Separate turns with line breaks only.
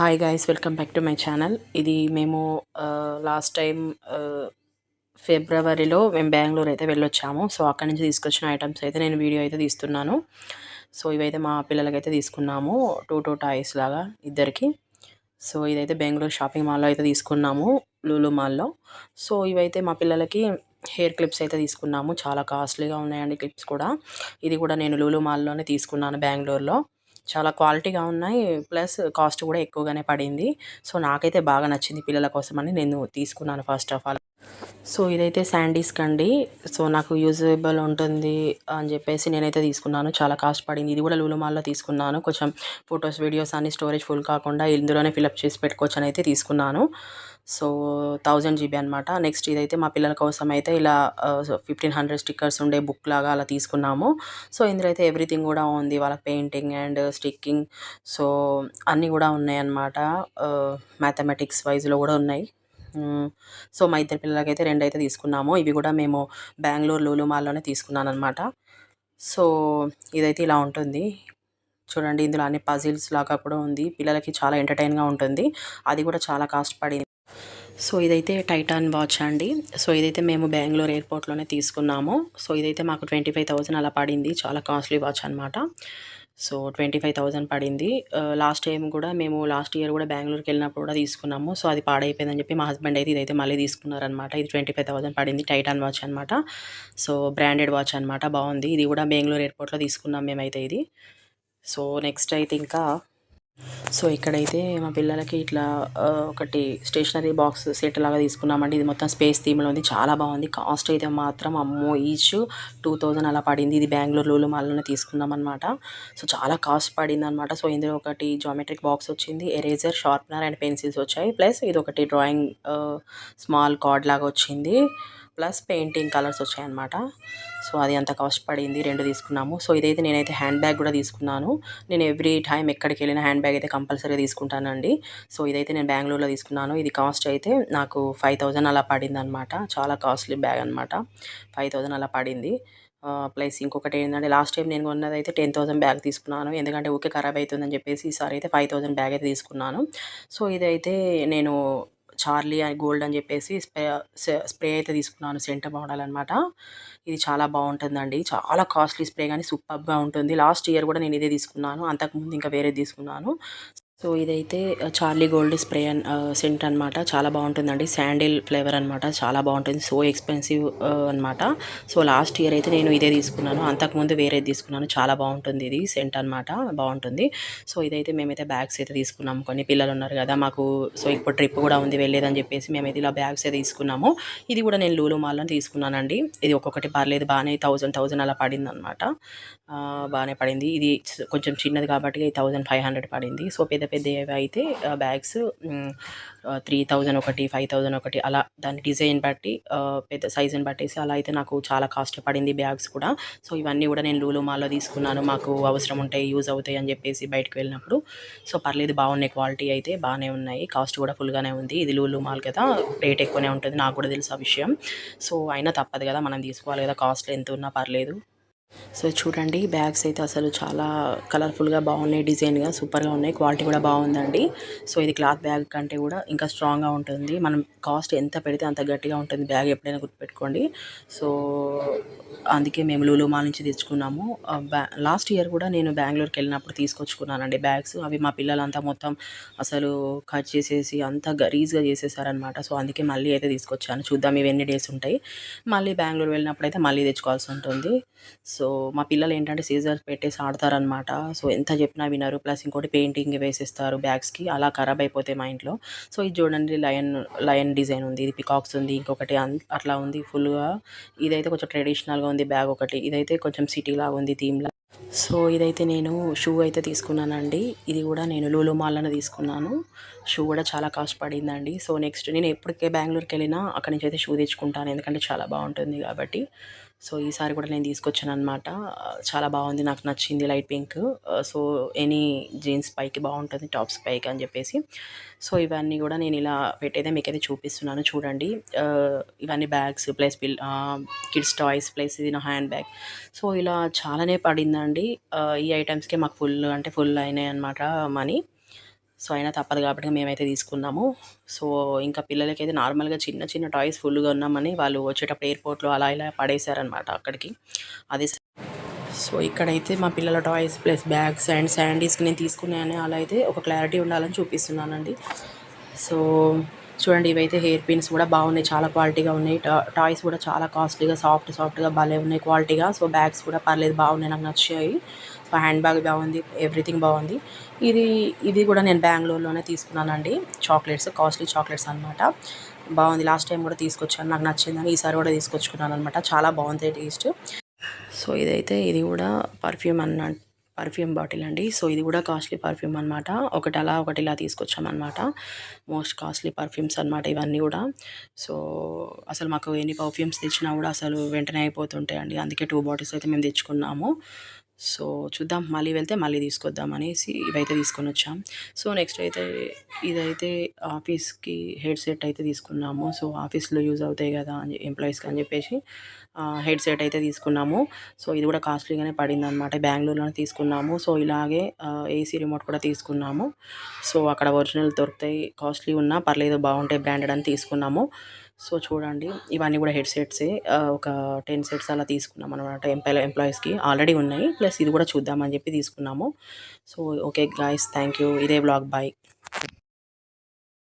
Hi guys welcome back to my channel ఇది మేము last time ఫిబ్రవరిలో మేము బెంగళూరు అయితే వెళ్ళొచ్చాము. సో అక్కడి నుంచి తీసుకొచ్చిన ఐటమ్స్ అయితే నేను వీడియో అయితే తీస్తున్నాను. సో ఇవైతే మా పిల్లలకైతే తీసుకున్నాము. టూ టూ టాయ్స్ లాగా ఇద్దరికి. సో ఇదైతే బెంగళూరు షాపింగ్ మాల్లో అయితే తీసుకున్నాము లూలు మాల్లో సో ఇవైతే మా పిల్లలకి హెయిర్ క్లిప్స్ అయితే తీసుకున్నాము. చాలా కాస్ట్లీగా ఉన్నాయండి క్లిప్స్ కూడా. ఇది కూడా నేను లూలు మాల్లోనే తీసుకున్నాను బెంగళూరులో చాలా క్వాలిటీగా ఉన్నాయి. ప్లస్ కాస్ట్ కూడా ఎక్కువగానే పడింది. సో నాకైతే బాగా నచ్చింది పిల్లల కోసమని నేను తీసుకున్నాను ఫస్ట్ ఆఫ్ ఆల్. సో ఇదైతే శాండీస్ కండి సో నాకు యూజబుల్ ఉంటుంది అని చెప్పేసి నేనైతే తీసుకున్నాను. చాలా కాస్ట్ పడింది. ఇది కూడా లూలుమాల్లో తీసుకున్నాను. కొంచెం ఫొటోస్ వీడియోస్ అన్ని స్టోరేజ్ ఫుల్ కాకుండా ఇందులోనే ఫిలప్ చేసి పెట్టుకోవచ్చు అని అయితే తీసుకున్నాను. సో థౌజండ్ జీబీ అనమాట నెక్స్ట్ ఇదైతే మా పిల్లల కోసం అయితే ఇలా ఫిఫ్టీన్ హండ్రెడ్ స్టిక్కర్స్ ఉండే బుక్ లాగా అలా తీసుకున్నాము. సో ఇందులో అయితే ఎవ్రీథింగ్ కూడా ఉంది. వాళ్ళ పెయింటింగ్ అండ్ స్టిక్కింగ్. సో అన్నీ కూడా ఉన్నాయి అన్నమాట. మ్యాథమెటిక్స్ వైజ్లో కూడా ఉన్నాయి. సో మా ఇద్దరు పిల్లలకైతే రెండు అయితే తీసుకున్నాము. ఇవి కూడా మేము బెంగళూరు లూలు మాల్లోనే తీసుకున్నాను అనమాట సో ఇదైతే ఇలా ఉంటుంది. చూడండి ఇందులో అన్ని పజిల్స్ లాగా కూడా ఉంది. పిల్లలకి చాలా ఎంటర్టైన్గా ఉంటుంది. అది కూడా చాలా కాస్ట్ పడింది. సో ఇదైతే టైటాన్ వాచ్ అండి. సో ఇదైతే మేము బెంగళూరు ఎయిర్పోర్ట్లోనే తీసుకున్నాము. సో ఇదైతే మాకు ట్వంటీ ఫైవ్ థౌజండ్ అలా పడింది. చాలా కాస్ట్లీ వాచ్ అనమాట సో ట్వంటీ ఫైవ్ థౌజండ్ పడింది. లాస్ట్ టైం కూడా మేము లాస్ట్ ఇయర్ కూడా బెంగళూరుకి వెళ్ళినప్పుడు కూడా తీసుకున్నాము. సో అది పాడైపోయిందని చెప్పి మా హస్బెండ్ అయితే ఇదైతే మళ్ళీ తీసుకున్నారనమాట. ఇది ట్వంటీ ఫైవ్ థౌసండ్ పడింది. టైటాన్ వాచ్ అనమాట. సో బ్రాండెడ్ వాచ్ అనమాట. బాగుంది. ఇది కూడా బెంగళూరు ఎయిర్పోర్ట్లో తీసుకున్నాం మేమైతే ఇది. సో నెక్స్ట్ అయితే ఇంకా సో ఇక్కడైతే మా పిల్లలకి ఇట్లా ఒకటి స్టేషనరీ బాక్స్ సెట్ లాగా తీసుకున్నామండి. ఇది మొత్తం స్పేస్ థీమ్లో ఉంది. చాలా బాగుంది. కాస్ట్ అయితే మాత్రం అమ్మో ఈచ్ టూ థౌజండ్ అలా పడింది. ఇది బెంగళూరు లూలు మాల్లోనే తీసుకున్నాం అనమాట సో చాలా కాస్ట్ పడింది అనమాట సో ఇందులో ఒకటి జామెట్రిక్ బాక్స్ వచ్చింది ఎరేజర్ షార్ప్నర్ అండ్ పెన్సిల్స్ వచ్చాయి. ప్లస్ ఇది ఒకటి డ్రాయింగ్ స్మాల్ కార్డ్ లాగా వచ్చింది. ప్లస్ పెయింటింగ్ కలర్స్ వచ్చాయన్నమాట. సో అది అంత కాస్ట్ పడింది రెండు తీసుకున్నాము. సో ఇదైతే నేనైతే హ్యాండ్ బ్యాగ్ కూడా తీసుకున్నాను. నేను ఎవ్రీ టైం ఎక్కడికి వెళ్ళిన హ్యాండ్ బ్యాగ్ అయితే కంపల్సరీ తీసుకుంటానండి. సో ఇదైతే నేను బెంగళూరులో తీసుకున్నాను. ఇది కాస్ట్ అయితే నాకు ఫైవ్ అలా పడింది అనమాట చాలా కాస్ట్లీ బ్యాగ్ అనమాట ఫైవ్ థౌజండ్ అలా పడింది. ప్లస్ ఇంకొకటి ఏంటంటే లాస్ట్ టైం నేను కొన్నది అయితే టెన్ థౌసండ్ బ్యాగ్ తీసుకున్నాను. ఎందుకంటే ఊకే ఖరాబ్ అవుతుందని చెప్పేసి ఈసారి అయితే ఫైవ్ థౌసండ్ బ్యాగ్ అయితే తీసుకున్నాను. సో ఇదైతే నేను చార్లీ అని గోల్డ్ అని చెప్పేసి స్ప్రే స్ప్రే అయితే తీసుకున్నాను సెంట్ మోడల్ అనమాట ఇది చాలా బాగుంటుందండి. చాలా కాస్ట్లీ స్ప్రే కానీ సూపర్గా ఉంటుంది. లాస్ట్ ఇయర్ కూడా నేను ఇదే తీసుకున్నాను. అంతకుముందు ఇంకా వేరే తీసుకున్నాను. సో ఇదైతే చార్లీ గోల్డ్ స్ప్రే సెంట్ అనమాట చాలా బాగుంటుందండి. శాండిల్ ఫ్లేవర్ అనమాట చాలా బాగుంటుంది. సో ఎక్స్పెన్సివ్ అనమాట సో లాస్ట్ ఇయర్ అయితే నేను ఇదే తీసుకున్నాను. అంతకుముందు వేరేది తీసుకున్నాను. చాలా బాగుంటుంది ఇది. సెంట్ అనమాట బాగుంటుంది. సో ఇదైతే మేమైతే బ్యాగ్స్ అయితే తీసుకున్నాము. కొన్ని పిల్లలు ఉన్నారు కదా మాకు సో ఇప్పుడు ట్రిప్ కూడా ఉంది వెళ్ళేదని చెప్పేసి మేమైతే ఇలా బ్యాగ్స్ అయితే తీసుకున్నాము. ఇది కూడా నేను లూలు మాల్లో తీసుకున్నానండి. ఇది ఒక్కొక్కటి పర్లేదు బాగానే థౌజండ్ థౌజండ్ అలా పడింది అనమాట బాగానే పడింది. ఇది కొంచెం చిన్నది కాబట్టి థౌజండ్ ఫైవ్ హండ్రెడ్ పడింది. సో పెద్ద పెద్దవి అయితే బ్యాగ్స్ త్రీ థౌజండ్ ఒకటి ఫైవ్ థౌజండ్ ఒకటి అలా దాని డిజైన్ బట్టి పెద్ద సైజుని బట్టేసి అలా అయితే నాకు చాలా కాస్ట్ పడింది బ్యాగ్స్ కూడా. సో ఇవన్నీ కూడా నేను లూలు మాల్లో తీసుకున్నాను. మాకు అవసరం ఉంటాయి యూజ్ అవుతాయి అని చెప్పేసి బయటకు వెళ్ళినప్పుడు. సో పర్లేదు బాగున్నాయి క్వాలిటీ అయితే బాగానే ఉన్నాయి. కాస్ట్ కూడా ఫుల్గానే ఉంది. ఇది లూలు మాల్ కదా రేట్ ఎక్కువనే ఉంటుంది. నాకు కూడా తెలుసు ఆ విషయం. సో అయినా తప్పదు కదా మనం తీసుకోవాలి కదా కాస్ట్ ఎంత ఉన్నా పర్లేదు. సో చూడండి బ్యాగ్స్ అయితే అసలు చాలా కలర్ఫుల్గా బాగున్నాయి డిజైన్గా సూపర్గా ఉన్నాయి క్వాలిటీ కూడా బాగుందండి. సో ఇది క్లాత్ బ్యాగ్ కంటే కూడా ఇంకా స్ట్రాంగ్గా ఉంటుంది. మనం కాస్ట్ ఎంత పెడితే అంత గట్టిగా ఉంటుంది బ్యాగ్ ఎప్పుడైనా గుర్తుపెట్టుకోండి. సో అందుకే మేము లూలు నుంచి తెచ్చుకున్నాము. లాస్ట్ ఇయర్ కూడా నేను బెంగళూరుకి వెళ్ళినప్పుడు తీసుకొచ్చుకున్నానండి బ్యాగ్స్. అవి మా పిల్లలంతా మొత్తం అసలు కట్ చేసేసి అంతా గరీజ్గా చేసేసారనమాట సో అందుకే మళ్ళీ అయితే తీసుకొచ్చాను. చూద్దాం ఇవి ఎన్ని డేస్ ఉంటాయి. మళ్ళీ బెంగళూరు వెళ్ళినప్పుడు అయితే మళ్ళీ తెచ్చుకోవాల్సి ఉంటుంది. సో మా పిల్లలు ఏంటంటే సీజర్స్ పెట్టేసి ఆడతారనమాట సో ఎంత చెప్పినా వినరు. ప్లస్ ఇంకోటి పెయింటింగ్ వేసేస్తారు బ్యాగ్స్కి. అలా ఖరాబ్ అయిపోతాయి మా ఇంట్లో. సో ఇది చూడండి లయన్ లయన్ డిజైన్ ఉంది. ఇది పికాక్స్ ఉంది. ఇంకొకటి అట్లా ఉంది. ఫుల్గా ఇదైతే కొంచెం ట్రెడిషనల్గా ఉంది. బ్యాగ్ ఒకటి. ఇదైతే కొంచెం సిటీ లాగా ఉంది థీమ్లా సో ఇదైతే నేను షూ అయితే తీసుకున్నానండి. ఇది కూడా నేను లూలు మాల్లోనే తీసుకున్నాను. షూ కూడా చాలా కాస్ట్ పడిందండి. సో నెక్స్ట్ నేను ఎప్పటికే బెంగళూరుకి వెళ్ళినా అక్కడి నుంచి అయితే షూ తెచ్చుకుంటాను. ఎందుకంటే చాలా బాగుంటుంది కాబట్టి. సో ఈసారి కూడా నేను తీసుకొచ్చాను అనమాట చాలా బాగుంది. నాకు నచ్చింది light pink. So any jeans పైకి బాగుంటుంది. టాప్స్ పైకి అని చెప్పేసి. సో ఇవన్నీ కూడా నేను ఇలా పెట్టేదే మీకైతే చూపిస్తున్నాను. చూడండి. ఇవన్నీ బ్యాగ్స్ ప్లస్ పిల్ కిడ్స్ టాయ్స్ ప్లస్ ఇది నా హ్యాండ్ బ్యాగ్. సో ఇలా చాలానే పడిందండి. ఈ ఐటమ్స్కి మాకు ఫుల్ అంటే ఫుల్ అయినాయి అనమాట మనీ. సో అయినా తప్పదు కాబట్టి మేమైతే తీసుకున్నాము. సో ఇంకా పిల్లలకైతే నార్మల్గా చిన్న చిన్న టాయ్స్ ఫుల్గా ఉన్నామని వాళ్ళు వచ్చేటప్పుడు ఎయిర్పోర్ట్లో అలా ఇలా పడేశారనమాట అక్కడికి. అదే సో ఇక్కడైతే మా పిల్లల టాయ్స్ ప్లస్ బ్యాగ్స్ అండ్ శాండీస్కి నేను తీసుకున్నాయని అలా అయితే ఒక క్లారిటీ ఉండాలని చూపిస్తున్నానండి. సో చూడండి ఇవైతే హెయిర్ పిన్స్ కూడా బాగున్నాయి చాలా క్వాలిటీగా ఉన్నాయి. టా- టాయ్స్ కూడా చాలా కాస్ట్లీగా సాఫ్ట్ సాఫ్ట్గా భలే ఉన్నాయి క్వాలిటీగా. సో బ్యాగ్స్ కూడా పర్లేదు బాగున్నాయి నాకు నచ్చాయి. హ్యాండ్ బ్యాగ్ బాగుంది ఎవ్రీథింగ్ బాగుంది. ఇది ఇది కూడా నేను బెంగళూరులోనే తీసుకున్నానండి. చాక్లెట్స్ కాస్ట్లీ చాక్లెట్స్ అనమాట బాగుంది. లాస్ట్ టైం కూడా తీసుకొచ్చాను. నాకు నచ్చిందని ఈసారి కూడా తీసుకొచ్చుకున్నాను అనమాట చాలా బాగుంది టేస్ట్. సో ఇదైతే ఇది కూడా పర్ఫ్యూమ్ అన్న పర్ఫ్యూమ్ బాటిల్ అండి. సో ఇది కూడా కాస్ట్లీ పర్ఫ్యూమ్ అనమాట ఒకటి అలా ఒకటి ఇలా తీసుకొచ్చామన్నమాట మోస్ట్ కాస్ట్లీ పర్ఫ్యూమ్స్ అనమాట ఇవన్నీ కూడా. సో అసలు మాకు ఎన్ని పర్ఫ్యూమ్స్ తెచ్చినా కూడా అసలు వెంటనే అయిపోతుంటాయండి. అందుకే టూ బాటిల్స్ అయితే మేము తెచ్చుకున్నాము. సో చూద్దాం మళ్ళీ వెళ్తే మళ్ళీ తీసుకొద్దాం అనేసి ఇవైతే తీసుకొని వచ్చాం. సో నెక్స్ట్ అయితే ఇదైతే ఆఫీస్కి హెడ్ సెట్ అయితే తీసుకున్నాము. సో ఆఫీస్లో యూజ్ అవుతాయి కదా అని ఎంప్లాయీస్కి అని చెప్పేసి హెడ్ సెట్ అయితే తీసుకున్నాము. సో ఇది కూడా కాస్ట్లీగానే పడింది అనమాట బెంగళూరులోనే తీసుకున్నాము. సో ఇలాగే ఏసీ రిమోట్ కూడా తీసుకున్నాము. సో అక్కడ ఒరిజినల్ దొరుకుతాయి కాస్ట్లీ ఉన్నా పర్లేదు బాగుంటాయి బ్రాండెడ్ అని తీసుకున్నాము. సో చూడండి ఇవన్నీ కూడా హెడ్ సెట్సే. ఒక టెన్ సెట్స్ అలా తీసుకున్నాం అనమాట ఎంప్లాయ్ ఎంప్లాయీస్కి. ఆల్రెడీ ఉన్నాయి. ప్లస్ ఇది కూడా చూద్దామని చెప్పి తీసుకున్నాము. So okay guys thank you ఇదే బ్లాగ్ బాయ్